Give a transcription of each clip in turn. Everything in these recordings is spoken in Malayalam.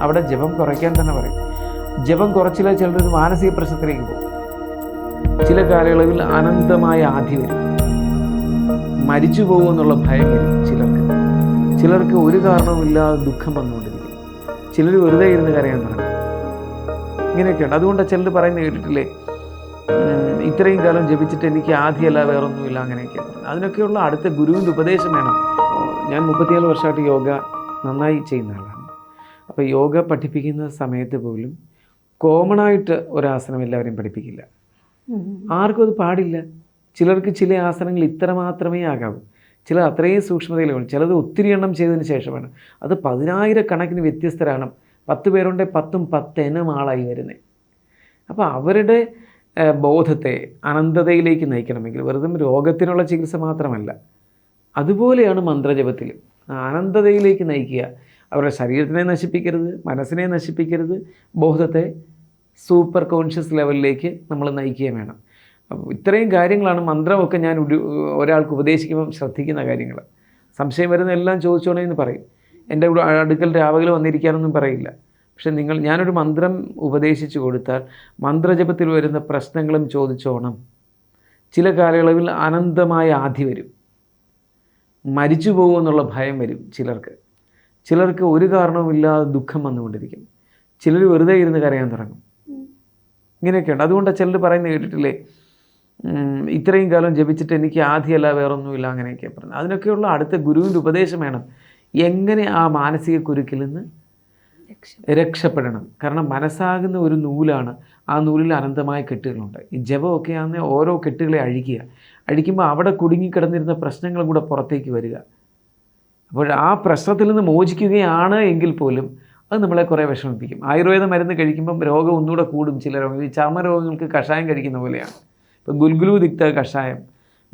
അവിടെ ജപം കുറയ്ക്കാൻ തന്നെ പറയും. ജപം കുറച്ചില്ല ചിലർ മാനസിക പ്രശ്നത്തിലേക്ക് പോകും. ചില കാലയളവിൽ അനന്തമായ ആധി വരും. മരിച്ചു പോകുമെന്നുള്ള ഭയം വരും ചിലർക്ക്. ചിലർക്ക് ഒരു കാരണവുമില്ലാതെ ദുഃഖം വന്നുകൊണ്ടിരിക്കും. ചിലർ വെറുതെ ഇരുന്ന് കരയാൻ തുടങ്ങും. ഇങ്ങനെയൊക്കെയുണ്ട്. അതുകൊണ്ടാണ് ചിലർ പറയുന്നത് കേട്ടിട്ടില്ലേ? ഇത്രയും കാലം ജപിച്ചിട്ട് എനിക്ക് ആദ്യമല്ല വേറൊന്നുമില്ല അങ്ങനെയൊക്കെ അതിനൊക്കെയുള്ള അടുത്ത ഗുരുവിന്റെ ഉപദേശം വേണം. ഞാൻ മുപ്പത്തിയേഴ് വർഷമായിട്ട് യോഗ നന്നായി ചെയ്യുന്ന ആളാണ്. അപ്പോൾ യോഗ പഠിപ്പിക്കുന്ന സമയത്ത് പോലും കോമൺ ആയിട്ട് ഒരാസനം എല്ലാവരെയും പഠിപ്പിക്കില്ല. ആർക്കും അത് പാടില്ല. ചിലർക്ക് ചില ആസനങ്ങൾ ഇത്ര മാത്രമേ ആകാവൂ. ചിലർ അത്രയും സൂക്ഷ്മതയിലാണ് ചിലത് ഒത്തിരി എണ്ണം ചെയ്തതിന് ശേഷമാണ്. അത് പതിനായിരക്കണക്കിന് വ്യത്യസ്തരാണ്. പത്ത് പേരുണ്ടെ പത്തും പത്തെണ്ണം ആളായി വരുന്നത് അപ്പോൾ അവരുടെ ബോധത്തെ അനന്തതയിലേക്ക് നയിക്കണമെങ്കിൽ വെറുതെ രോഗത്തിനുള്ള ചികിത്സ മാത്രമല്ല. അതുപോലെയാണ് മന്ത്രജപത്തിൽ അനന്തതയിലേക്ക് നയിക്കുക. അവരുടെ ശരീരത്തിനെ നശിപ്പിക്കരുത് മനസ്സിനെ നശിപ്പിക്കരുത് ബോധത്തെ സൂപ്പർ കോൺഷ്യസ് ലെവലിലേക്ക് നമ്മൾ നയിക്കുകയും വേണം. അപ്പോൾ ഇത്രയും കാര്യങ്ങളാണ് മന്ത്രമൊക്കെ ഞാൻ ഒരാൾക്ക് ഉപദേശിക്കുമ്പം ശ്രദ്ധിക്കുന്ന കാര്യങ്ങൾ. സംശയം വരുന്ന എല്ലാം ചോദിച്ചോണേ എന്ന് പറയും. എന്റെ അടുക്കൽ രാവിലെ വന്നിരിക്കാനൊന്നും പറയില്ല. പക്ഷെ നിങ്ങൾ ഞാനൊരു മന്ത്രം ഉപദേശിച്ചു കൊടുത്താൽ മന്ത്രജപത്തിൽ വരുന്ന പ്രശ്നങ്ങളും ചോദിച്ചോണം. ചില കാലയളവിൽ അനന്തമായ ആധി വരും. മരിച്ചു പോകുമെന്നുള്ള ഭയം വരും ചിലർക്ക്. ചിലർക്ക് ഒരു കാരണവുമില്ലാതെ ദുഃഖം വന്നുകൊണ്ടിരിക്കും ചിലർ വെറുതെ ഇരുന്ന് കരയാൻ തുടങ്ങും. ഇങ്ങനെയൊക്കെയുണ്ട്. അതുകൊണ്ടാണ് ചിലർ പറയുന്നത് കേട്ടിട്ടില്ലേ? ഇത്രയും കാലം ജപിച്ചിട്ട് എനിക്ക് ആദ്യമല്ല വേറൊന്നുമില്ല അങ്ങനെയൊക്കെ പറഞ്ഞു അതിനൊക്കെയുള്ള അടുത്ത ഗുരുവിന്റെ ഉപദേശം വേണം. എങ്ങനെ ആ മാനസിക കുരുക്കിൽ നിന്ന് രക്ഷപ്പെടണം? കാരണം മനസ്സാകുന്ന ഒരു നൂലാണ് ആ നൂലിൽ അനന്തമായ കെട്ടുകളുണ്ട്. ഈ ജപമൊക്കെ ആകുന്ന ഓരോ കെട്ടുകളെ അഴിക്കുക. അഴിക്കുമ്പോൾ അവിടെ കുടുങ്ങിക്കിടന്നിരുന്ന പ്രശ്നങ്ങളും കൂടെ പുറത്തേക്ക് വരിക. അപ്പോൾ ആ പ്രശ്നത്തിൽ നിന്ന് മോചിക്കുകയാണ് എങ്കിൽ പോലും അത് നമ്മളെ കുറേ വിഷമിപ്പിക്കും. ആയുർവേദ മരുന്ന് കഴിക്കുമ്പം രോഗം ഒന്നുകൂടെ കൂടും ചില രോഗങ്ങൾ ഈ ചർമ്മരോഗങ്ങൾക്ക് കഷായം കഴിക്കുന്ന പോലെയാണ്. ഇപ്പം ഗുൽഗുലു തിക്തക കഷായം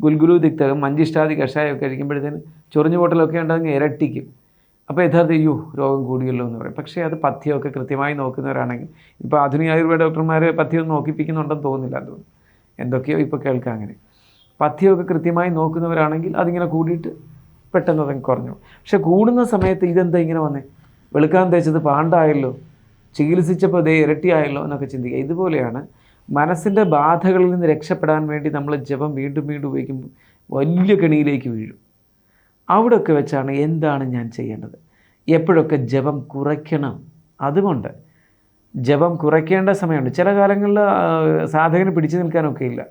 ഗുൽഗുലു തിക്തകം മഞ്ചിഷ്ടാദി കഷായം കഴിക്കുമ്പോഴത്തേന് ചൊറിഞ്ഞു പൊട്ടലൊക്കെ ഉണ്ടെങ്കിൽ ഇരട്ടിക്കും. അപ്പോൾ യഥാർത്ഥം അയ്യോ രോഗം കൂടിയല്ലോ എന്ന് പറയും. പക്ഷേ അത് പഥ്യമൊക്കെ കൃത്യമായി നോക്കുന്നവരാണെങ്കിൽ ഇപ്പോൾ ആധുനിക ആയുർവേദ ഡോക്ടർമാർ പഥ്യം നോക്കിപ്പിക്കുന്നുണ്ടെന്ന് തോന്നുന്നില്ല തോന്നുന്നു. എന്തൊക്കെയോ ഇപ്പോൾ കേൾക്കാം അങ്ങനെ. പഥ്യമൊക്കെ കൃത്യമായി നോക്കുന്നവരാണെങ്കിൽ അതിങ്ങനെ കൂടിയിട്ട് പെട്ടെന്ന് അതങ്ങ് കുറഞ്ഞു. പക്ഷെ കൂടുന്ന സമയത്ത് ഇതെന്താ ഇങ്ങനെ വന്നേ? വെളുക്കാൻ തേച്ചത് പാണ്ടായല്ലോ ചികിത്സിച്ചപ്പോൾ ദേ ഇരട്ടിയായല്ലോ എന്നൊക്കെ ചിന്തിക്കുക. ഇതുപോലെയാണ് മനസ്സിന്റെ ബാധകളിൽ നിന്ന് രക്ഷപ്പെടാൻ വേണ്ടി നമ്മൾ ജപം വീണ്ടും വീണ്ടും ഉപയോഗിക്കുമ്പോൾ വലിയ കെണിയിലേക്ക് വീഴും. അവിടെയൊക്കെ വെച്ചാണ് എന്താണ് ഞാൻ ചെയ്യേണ്ടത്? എപ്പോഴൊക്കെ ജപം കുറയ്ക്കണം? അതുകൊണ്ട് ജപം കുറയ്ക്കേണ്ട സമയമുണ്ട്. ചില കാലങ്ങളിൽ സാധകന് പിടിച്ചു നിൽക്കാനൊക്കെ ഇല്ല.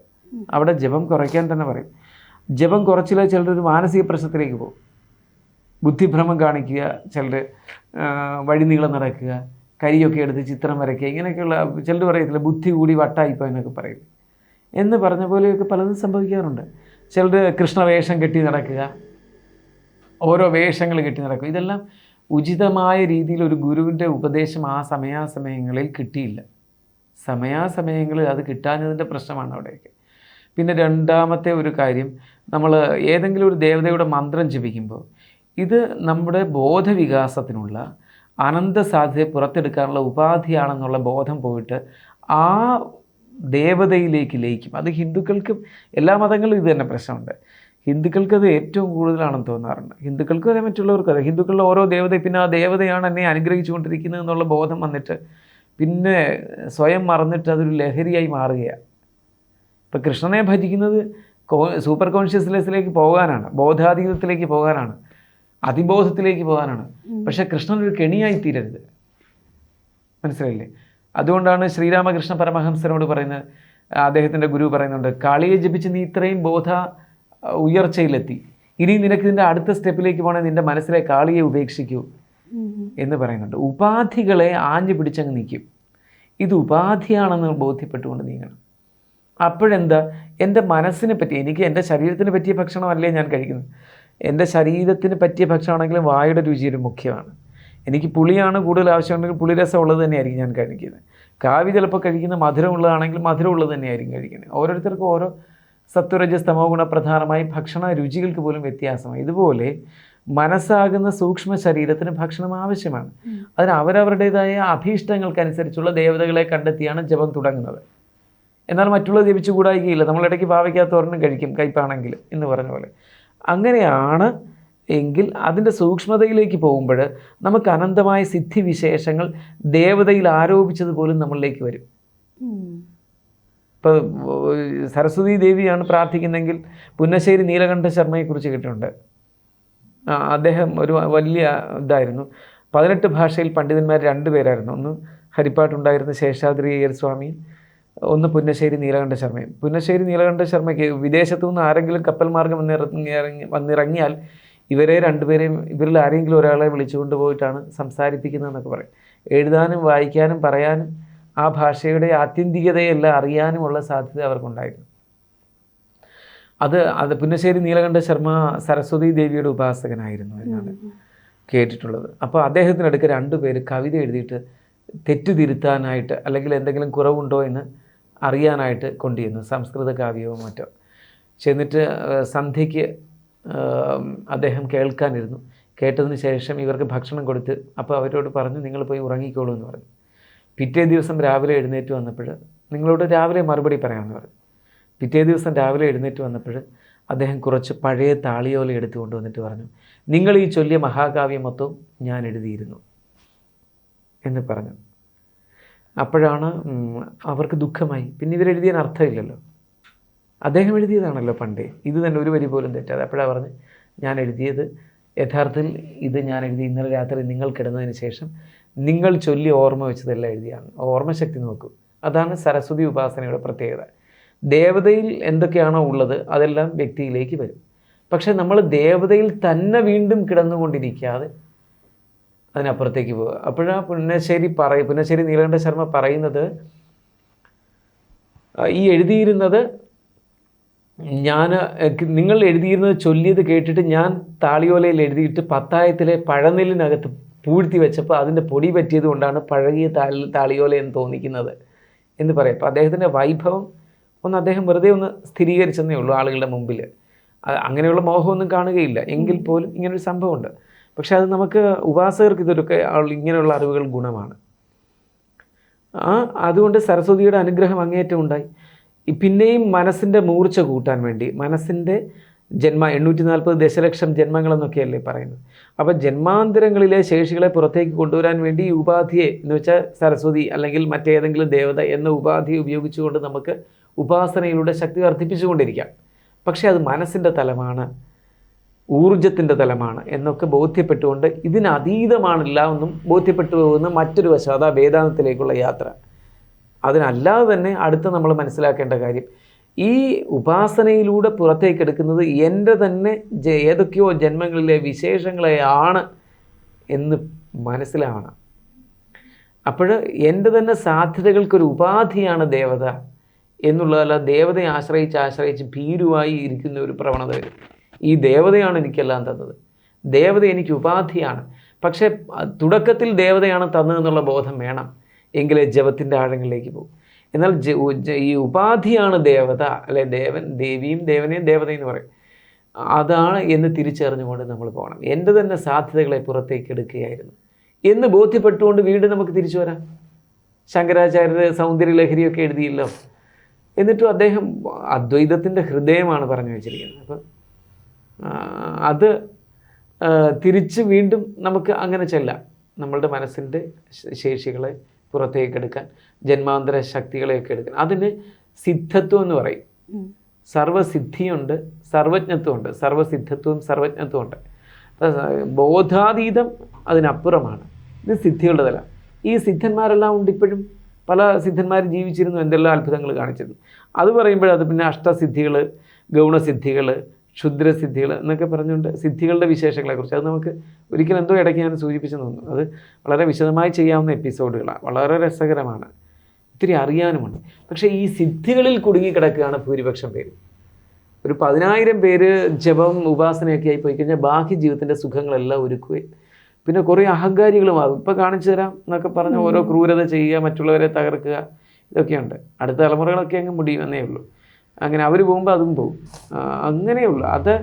അവിടെ ജപം കുറയ്ക്കാൻ തന്നെ പറയും. ജപം കുറച്ചില്ല ചിലർ ഒരു മാനസിക പ്രശ്നത്തിലേക്ക് പോകും. ബുദ്ധിഭ്രമം കാണിക്കുക ചിലർ വഴി നീളം നടക്കുക കരിയൊക്കെ എടുത്ത് ചിത്രം വരയ്ക്കുക ഇങ്ങനെയൊക്കെയുള്ള ചിലർ പറയത്തില്ല ബുദ്ധി കൂടി വട്ടായിപ്പോ എന്നൊക്കെ പറയും എന്ന് പറഞ്ഞ പോലെയൊക്കെ പലതും സംഭവിക്കാറുണ്ട്. ചിലർ കൃഷ്ണവേഷം കെട്ടി നടക്കുക ഓരോ വേഷങ്ങൾ കെട്ടി നടക്കുക. ഇതെല്ലാം ഉചിതമായ രീതിയിൽ ഒരു ഗുരുവിന്റെ ഉപദേശം ആ സമയാസമയങ്ങളിൽ കിട്ടിയില്ല. സമയാസമയങ്ങളിൽ അത് കിട്ടാഞ്ഞതിന്റെ പ്രശ്നമാണ് അവിടെയൊക്കെ. പിന്നെ രണ്ടാമത്തെ ഒരു കാര്യം നമ്മൾ ഏതെങ്കിലും ഒരു ദേവതയുടെ മന്ത്രം ജപിക്കുമ്പോൾ ഇത് നമ്മുടെ ബോധവികാസത്തിനുള്ള അനന്ത സാധ്യത പുറത്തെടുക്കാനുള്ള ഉപാധിയാണെന്നുള്ള ബോധം പോയിട്ട് ആ ദേവതയിലേക്ക് ലയിക്കും. അത് ഹിന്ദുക്കൾക്കും എല്ലാ മതങ്ങളിലും ഇത് തന്നെ പ്രശ്നമുണ്ട്. ഹിന്ദുക്കൾക്ക് അത് ഏറ്റവും കൂടുതലാണെന്ന് തോന്നാറുണ്ട്. ഹിന്ദുക്കൾക്ക് അതേ മറ്റുള്ളവർക്കും അതെ ഹിന്ദുക്കളുടെ ഓരോ ദേവത പിന്നെ ആ ദേവതയാണ് എന്നെ അനുഗ്രഹിച്ചുകൊണ്ടിരിക്കുന്നത് എന്നുള്ള ബോധം വന്നിട്ട് പിന്നെ സ്വയം മറന്നിട്ട് അതൊരു ലഹരിയായി മാറുകയാണ്. ഇപ്പം കൃഷ്ണനെ ഭജിക്കുന്നത് കോ സൂപ്പർ കോൺഷ്യസ്നെസ്സിലേക്ക് പോകാനാണ് ബോധാതീതത്തിലേക്ക് പോകാനാണ് അതിബോധത്തിലേക്ക് പോകാനാണ്. പക്ഷേ കൃഷ്ണൻ ഒരു കെണിയായി തീരരുത്. മനസ്സിലായില്ലേ? അതുകൊണ്ടാണ് ശ്രീരാമകൃഷ്ണ പരമഹംസനോട് പറയുന്നത് അദ്ദേഹത്തിന്റെ ഗുരു പറയുന്നുണ്ട് കാളിയെ ജപിച്ച് നീ ഇത്രയും ബോധ ഉയർച്ചയിലെത്തി. ഇനി നിനക്ക് ഇതിന്റെ അടുത്ത സ്റ്റെപ്പിലേക്ക് പോകണമെങ്കിൽ നിന്റെ മനസ്സിലെ കാളിയെ ഉപേക്ഷിക്കൂ. എന്ന് പറയുന്നുണ്ട്. ഉപാധികളെ ആഞ്ഞു പിടിച്ചങ്ങ് നിൽക്കും ഇത് ഉപാധിയാണെന്ന് ബോധ്യപ്പെട്ടുകൊണ്ട് നീങ്ങണം. അപ്പോഴെന്താ? എന്റെ മനസ്സിനെ പറ്റി എനിക്ക് എന്റെ ശരീരത്തിന് പറ്റിയ ഭക്ഷണമല്ലേ ഞാൻ കഴിക്കുന്നത്. എന്റെ ശരീരത്തിന് പറ്റിയ ഭക്ഷണമാണെങ്കിലും വായുടെ രുചി ഒരു മുഖ്യമാണ്. എനിക്ക് പുളിയാണ് കൂടുതൽ ആവശ്യമുണ്ടെങ്കിൽ പുളിരസം ഉള്ളത് തന്നെയായിരിക്കും ഞാൻ കഴിക്കുന്നത്. കാവി ചിലപ്പോൾ കഴിക്കുന്ന മധുരമുള്ളതാണെങ്കിൽ മധുരമുള്ളത് തന്നെയായിരിക്കും കഴിക്കുന്നത്. ഓരോരുത്തർക്കും ഓരോ സത്വരജ സ്തമോ ഗുണപ്രധാനമായി ഭക്ഷണ രുചികൾക്ക് പോലും വ്യത്യാസമാണ്. ഇതുപോലെ മനസ്സാകുന്ന സൂക്ഷ്മ ശരീരത്തിന് ഭക്ഷണം ആവശ്യമാണ്. അതിന് അവരവരുടേതായ അഭീഷ്ടങ്ങൾക്കനുസരിച്ചുള്ള ദേവതകളെ കണ്ടെത്തിയാണ് ജപം തുടങ്ങുന്നത്. എന്നാൽ മറ്റുള്ളത് ജപിച്ചു കൂടായികയില്ല നമ്മളിടയ്ക്ക് ഭാവിക്കാത്ത ഒരെണ്ണം കഴിക്കും കയ്പാണെങ്കിൽ എന്ന് പറഞ്ഞ പോലെ. അങ്ങനെയാണ് എങ്കിൽ അതിന്റെ സൂക്ഷ്മതയിലേക്ക് പോകുമ്പോൾ നമുക്ക് അനന്തമായ സിദ്ധിവിശേഷങ്ങൾ ദേവതയിൽ ആരോപിച്ചത് പോലും നമ്മളിലേക്ക് വരും. ഇപ്പോൾ സരസ്വതി ദേവിയാണ് പ്രാർത്ഥിക്കുന്നതെങ്കിൽ പുന്നശ്ശേരി നീലകണ്ഠ ശർമ്മയെക്കുറിച്ച് കേട്ടിട്ടുണ്ട്. അദ്ദേഹം ഒരു വലിയ ഇതായിരുന്നു. പതിനെട്ട് ഭാഷയിൽ പണ്ഡിതന്മാർ രണ്ടുപേരായിരുന്നു ഒന്ന് ഹരിപ്പാട്ടുണ്ടായിരുന്ന ശേഷാദ്രി അയ്യർ സ്വാമിയും ഒന്ന് പുന്നശ്ശേരി നീലകണ്ഠ ശർമ്മയും പുന്നശ്ശേരി നീലകണ്ഠ ശർമ്മയ്ക്ക് വിദേശത്തു നിന്ന് ആരെങ്കിലും കപ്പൽ മാർഗം വന്നിറങ്ങി ഇറങ്ങി വന്നിറങ്ങിയാൽ ഇവരെ രണ്ടുപേരെയും ഇവരിൽ ആരെങ്കിലും ഒരാളെ വിളിച്ചുകൊണ്ട് പോയിട്ടാണ് സംസാരിപ്പിക്കുന്നതെന്നൊക്കെ പറയും. എഴുതാനും വായിക്കാനും പറയാനും ആ ഭാഷയുടെ ആത്യന്തികതയെല്ലാം അറിയാനുമുള്ള സാധ്യത അവർക്കുണ്ടായിരുന്നു. അത് അത് പുന്നശ്ശേരി നീലകണ്ഠ ശർമ്മ സരസ്വതി ദേവിയുടെ ഉപാസകനായിരുന്നു എന്നാണ് കേട്ടിട്ടുള്ളത്. അപ്പോൾ അദ്ദേഹത്തിനടുക്ക് രണ്ടുപേര് കവിത എഴുതിയിട്ട് തെറ്റ് തിരുത്താനായിട്ട് അല്ലെങ്കിൽ എന്തെങ്കിലും കുറവുണ്ടോ എന്ന് അറിയാനായിട്ട് കൊണ്ടുചെന്നു സംസ്കൃത കാവ്യവും മറ്റോ. ചെന്നിട്ട് സന്ധ്യയ്ക്ക് അദ്ദേഹം കേൾക്കാനിരുന്നു. കേട്ടതിന് ശേഷം ഇവർക്ക് ഭക്ഷണം കൊടുത്ത് അപ്പോൾ അവരോട് പറഞ്ഞു നിങ്ങൾ പോയി ഉറങ്ങിക്കോളൂ എന്ന് പറഞ്ഞു. പിറ്റേ ദിവസം രാവിലെ എഴുന്നേറ്റ് വന്നപ്പോൾ നിങ്ങളോട് രാവിലെ മറുപടി പറയാമെന്ന് പറഞ്ഞു. പിറ്റേ ദിവസം രാവിലെ എഴുന്നേറ്റ് വന്നപ്പോൾ അദ്ദേഹം കുറച്ച് പഴയ താളിയോല എടുത്തു കൊണ്ടുവന്നിട്ട് പറഞ്ഞു നിങ്ങൾ ഈ ചൊല്ലിയ മഹാകാവ്യം മൊത്തവും ഞാൻ എഴുതിയിരുന്നു എന്ന് പറഞ്ഞു. അപ്പോഴാണ് അവർക്ക് ദുഃഖമായി. പിന്നെ ഇവരെഴുതിയതിന് അർത്ഥമില്ലല്ലോ. അദ്ദേഹം എഴുതിയതാണല്ലോ പണ്ടേ. ഇത് തന്നെ ഒരു വരി പോലും തെറ്റാതെ. അപ്പോഴാണ് പറഞ്ഞ് ഞാൻ എഴുതിയത് യഥാർത്ഥത്തിൽ ഇത് ഞാൻ എഴുതി ഇന്നലെ രാത്രി നിങ്ങൾ കിടന്നതിന് ശേഷം നിങ്ങൾ ചൊല്ലി ഓർമ്മ വെച്ചതെല്ലാം എഴുതിയാണ്. ഓർമ്മശക്തി നോക്കൂ. അതാണ് സരസ്വതി ഉപാസനയുടെ പ്രത്യേകത. ദേവതയിൽ എന്തൊക്കെയാണോ ഉള്ളത് അതെല്ലാം വ്യക്തിയിലേക്ക് വരും. പക്ഷേ നമ്മൾ ദേവതയിൽ തന്നെ വീണ്ടും കിടന്നുകൊണ്ടിരിക്കാതെ അതിനപ്പുറത്തേക്ക് പോകുക അപ്പോഴാ പുന്നശ്ശേരി പറയും പുന്നശ്ശേരി നീലകണ്ഠ ശർമ്മ പറയുന്നത് ഈ എഴുതിയിരുന്നത് ഞാൻ നിങ്ങൾ എഴുതിയിരുന്നത് ചൊല്ലിയത് കേട്ടിട്ട് ഞാൻ താളിയോലയിൽ എഴുതിയിട്ട് പത്തായത്തിലെ പഴനെല്ലിനകത്ത് പൂഴ്ത്തി വെച്ചപ്പോൾ അതിന്റെ പൊടി പറ്റിയത് കൊണ്ടാണ് പഴകിയ താളി താളിയോല എന്ന് തോന്നിക്കുന്നത് എന്ന് പറയും. അപ്പോൾ അദ്ദേഹത്തിന്റെ വൈഭവം ഒന്ന് അദ്ദേഹം വെറുതെ ഒന്ന് സ്ഥിരീകരിച്ചെന്നേ ഉള്ളൂ ആളുകളുടെ മുമ്പിൽ. അങ്ങനെയുള്ള മോഹമൊന്നും കാണുകയില്ല. എങ്കിൽ പോലും ഇങ്ങനൊരു സംഭവമുണ്ട്. പക്ഷെ അത് നമുക്ക് ഉപാസകർക്ക് ഇതൊക്കെ ഇങ്ങനെയുള്ള അറിവുകൾ ഗുണമാണ്. ആ അതുകൊണ്ട് സരസ്വതിയുടെ അനുഗ്രഹം അങ്ങേയറ്റം ഉണ്ടായി. പിന്നെയും മനസ്സിന്റെ മൂർച്ച കൂട്ടാൻ വേണ്ടി മനസ്സിന്റെ ജന്മ എണ്ണൂറ്റി നാൽപ്പത് ദശലക്ഷം ജന്മങ്ങളെന്നൊക്കെയല്ലേ പറയുന്നത്. അപ്പോൾ ജന്മാന്തരങ്ങളിലെ ശേഷികളെ പുറത്തേക്ക് കൊണ്ടുവരാൻ വേണ്ടി ഈ ഉപാധിയെ എന്ന് വെച്ചാൽ സരസ്വതി അല്ലെങ്കിൽ മറ്റേതെങ്കിലും ദേവത എന്ന ഉപാധിയെ ഉപയോഗിച്ചുകൊണ്ട് നമുക്ക് ഉപാസനയിലൂടെ ശക്തി വർദ്ധിപ്പിച്ചുകൊണ്ടിരിക്കാം. പക്ഷേ അത് മനസ്സിന്റെ തലമാണ്. ഊർജത്തിന്റെ തലമാണ് എന്നൊക്കെ ബോധ്യപ്പെട്ടുകൊണ്ട് ഇതിനതീതമാണില്ല എന്നും ബോധ്യപ്പെട്ടു പോകുന്ന മറ്റൊരു വശം അതാ വേദാന്തത്തിലേക്കുള്ള യാത്ര. അതിനല്ലാതെ തന്നെ അടുത്ത് നമ്മൾ മനസ്സിലാക്കേണ്ട കാര്യം ഈ ഉപാസനയിലൂടെ പുറത്തേക്ക് എടുക്കുന്നത് എന്റെ തന്നെ ഏതൊക്കെയോ ജന്മങ്ങളിലെ വിശേഷങ്ങളെയാണ് എന്ന് മനസ്സിലാവണം. അപ്പോൾ എന്റെ തന്നെ സാധ്യതകൾക്കൊരു ഉപാധിയാണ് ദേവത എന്നുള്ളതല്ല ദേവതയെ ആശ്രയിച്ച് ആശ്രയിച്ച് ഭീരുവായി ഇരിക്കുന്ന ഒരു പ്രവണത വരും. ഈ ദേവതയാണ് എനിക്കെല്ലാം തന്നത്. ദേവത എനിക്ക് ഉപാധിയാണ്. പക്ഷേ തുടക്കത്തിൽ ദേവതയാണ് തന്നതെന്നുള്ള ബോധം വേണം. എങ്കിലേ ജപത്തിന്റെ ആഴങ്ങളിലേക്ക് പോകും. എന്നാൽ ഈ ഉപാധിയാണ് ദേവത അല്ലെ ദേവൻ ദേവിയും ദേവനെയും ദേവതയെന്ന് പറയും. അതാണ് എന്ന് തിരിച്ചറിഞ്ഞുകൊണ്ട് നമ്മൾ പോകണം. എന്റെ തന്നെ സാധ്യതകളെ പുറത്തേക്ക് എടുക്കുകയായിരുന്നു. എന്ന് ബോധ്യപ്പെട്ടുകൊണ്ട് വീണ്ടും നമുക്ക് തിരിച്ചു വരാം. ശങ്കരാചാര്യർ സൗന്ദര്യ ലഹരിയൊക്കെ എഴുതിയല്ലോ. എന്നിട്ടും അദ്ദേഹം അദ്വൈതത്തിന്റെ ഹൃദയമാണ് പറഞ്ഞു വെച്ചിരിക്കുന്നത്. അപ്പം അത് തിരിച്ച് വീണ്ടും നമുക്ക് അങ്ങനെ ചെല്ലാം. നമ്മളുടെ മനസ്സിന്റെ ശേഷികളെ പുറത്തേക്ക് എടുക്കാൻ ജന്മാന്തര ശക്തികളെയൊക്കെ എടുക്കാൻ. അതിന് സിദ്ധത്വം എന്ന് പറയും. സർവസിദ്ധിയുണ്ട് സർവജ്ഞത്വമുണ്ട്. സർവസിദ്ധത്വവും സർവജ്ഞത്വമുണ്ട്. ബോധാതീതം അതിനപ്പുറമാണ്. ഇത് സിദ്ധികളുടെ തല ഈ സിദ്ധന്മാരെല്ലാം ഉണ്ട് ഇപ്പോഴും. പല സിദ്ധന്മാർ ജീവിച്ചിരുന്നു എന്തെല്ലാം അത്ഭുതങ്ങൾ കാണിച്ചിരുന്നു. അത് പറയുമ്പോഴത് പിന്നെ അഷ്ടസിദ്ധികൾ ഗൗണസിദ്ധികൾ ക്ഷുദ്രസിദ്ധികൾ എന്നൊക്കെ പറഞ്ഞുകൊണ്ട് സിദ്ധികളുടെ വിശേഷങ്ങളെക്കുറിച്ച്. അത് നമുക്ക് ഒരിക്കലും എന്തോ ഇടയ്ക്ക് ഞാൻ സൂചിപ്പിച്ചെന്ന് തോന്നുന്നു. അത് വളരെ വിശദമായി ചെയ്യാവുന്ന എപ്പിസോഡുകളാണ്. വളരെ രസകരമാണ്. ഒത്തിരി അറിയാനുമുണ്ട്. പക്ഷേ ഈ സിദ്ധികളിൽ കുടുങ്ങിക്കിടക്കുകയാണ് ഭൂരിപക്ഷം പേര്. ഒരു പതിനായിരം പേര് ജപം ഉപാസനയൊക്കെ ആയി പോയി കഴിഞ്ഞാൽ ബാക്കി ജീവിതത്തിന്റെ സുഖങ്ങളെല്ലാം ഒരുക്കുകയും പിന്നെ കുറേ അഹങ്കാരികളുമാകും ഇപ്പോൾ കാണിച്ചു തരാം എന്നൊക്കെ പറഞ്ഞ് ഓരോ ക്രൂരത ചെയ്യുക മറ്റുള്ളവരെ തകർക്കുക ഇതൊക്കെയുണ്ട്. അടുത്ത തലമുറകളൊക്കെ അങ്ങ് മുടിയുമെന്നേ ഉള്ളൂ. അങ്ങനെ അവർ പോകുമ്പോൾ അതും പോകും അങ്ങനെയുള്ള അത്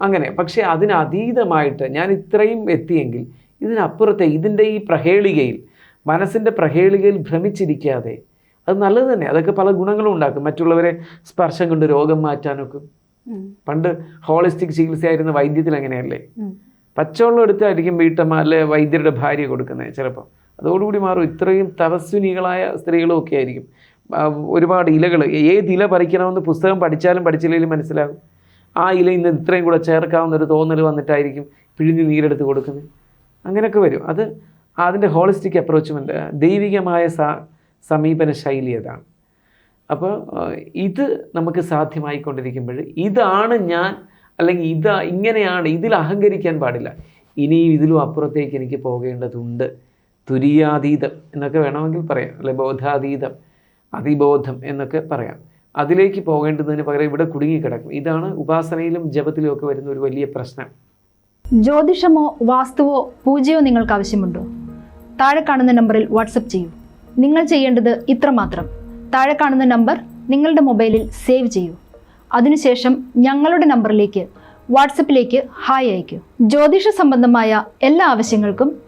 അങ്ങനെ. പക്ഷേ അതിനതീതമായിട്ട് ഞാൻ ഇത്രയും എത്തിയെങ്കിൽ ഇതിനപ്പുറത്തെ ഇതിന്റെ ഈ പ്രഹേളികയിൽ മനസ്സിന്റെ പ്രഹേളികയിൽ ഭ്രമിച്ചിരിക്കാതെ അത് നല്ലത് തന്നെ. അതൊക്കെ പല ഗുണങ്ങളും ഉണ്ടാക്കും. മറ്റുള്ളവരെ സ്പർശം കൊണ്ട് രോഗം മാറ്റാനൊക്കെ. പണ്ട് ഹോളിസ്റ്റിക് ചികിത്സയായിരുന്ന വൈദ്യത്തിൽ അങ്ങനെയല്ലേ. പച്ചവെള്ളം എടുത്തായിരിക്കും വീട്ടമ്മ അല്ലെ വൈദ്യരുടെ ഭാര്യ കൊടുക്കുന്നത് ചിലപ്പോൾ അതോടുകൂടി മാറും. ഇത്രയും തപസ്വിനികളായ സ്ത്രീകളും ഒക്കെ ആയിരിക്കും. ഒരുപാട് ഇലകൾ ഏത് ഇല പറിക്കണമെന്ന് പുസ്തകം പഠിച്ചാലും പഠിച്ചില്ലെങ്കിലും മനസ്സിലാകും. ആ ഇല ഇന്ന് ഇത്രയും കൂടെ ചേർക്കാവുന്ന ഒരു തോന്നൽ വന്നിട്ടായിരിക്കും പിഴിഞ്ഞ് നീരെടുത്ത് കൊടുക്കുന്നത്. അങ്ങനെയൊക്കെ വരും. അത് അതിന്റെ ഹോളിസ്റ്റിക് അപ്രോച്ച്മെന്റ് ദൈവികമായ സമീപന ശൈലി അതാണ്. അപ്പോൾ ഇത് നമുക്ക് സാധ്യമായിക്കൊണ്ടിരിക്കുമ്പോൾ ഇതാണ് ഞാൻ അല്ലെങ്കിൽ ഇതാ ഇങ്ങനെയാണ് ഇതിൽ അഹങ്കരിക്കാൻ പാടില്ല. ഇനിയും ഇതിലും അപ്പുറത്തേക്ക് എനിക്ക് പോകേണ്ടതുണ്ട്. തുരിയാതീതം എന്നൊക്കെ വേണമെങ്കിൽ പറയാം അല്ലെ ബോധാതീതം. അതിബോധം എന്നൊക്കെ പറയാം. അതിലേക്ക് പോകേണ്ടതിന് പകരം ഇവിടെ കുടുങ്ങിക്കിടക്കും. ഇതാണ് ഉപാസനയിലും ജപത്തിലും ഒക്കെ വരുന്ന ഒരു വലിയ പ്രശ്നം. ജ്യോതിഷമോ വാസ്തുവോ പൂജയോ നിങ്ങൾക്ക് ആവശ്യമുണ്ടോ? താഴെ കാണുന്ന നമ്പറിൽ വാട്സപ്പ് ചെയ്യൂ. നിങ്ങൾ ചെയ്യേണ്ടത് ഇത്രമാത്രം താഴെ കാണുന്ന നമ്പർ നിങ്ങളുടെ മൊബൈലിൽ സേവ് ചെയ്യൂ. അതിനുശേഷം ഞങ്ങളുടെ നമ്പറിലേക്ക് വാട്സപ്പിലേക്ക് ഹായ് അയക്കൂ ജ്യോതിഷ സംബന്ധമായ എല്ലാ ആവശ്യങ്ങൾക്കും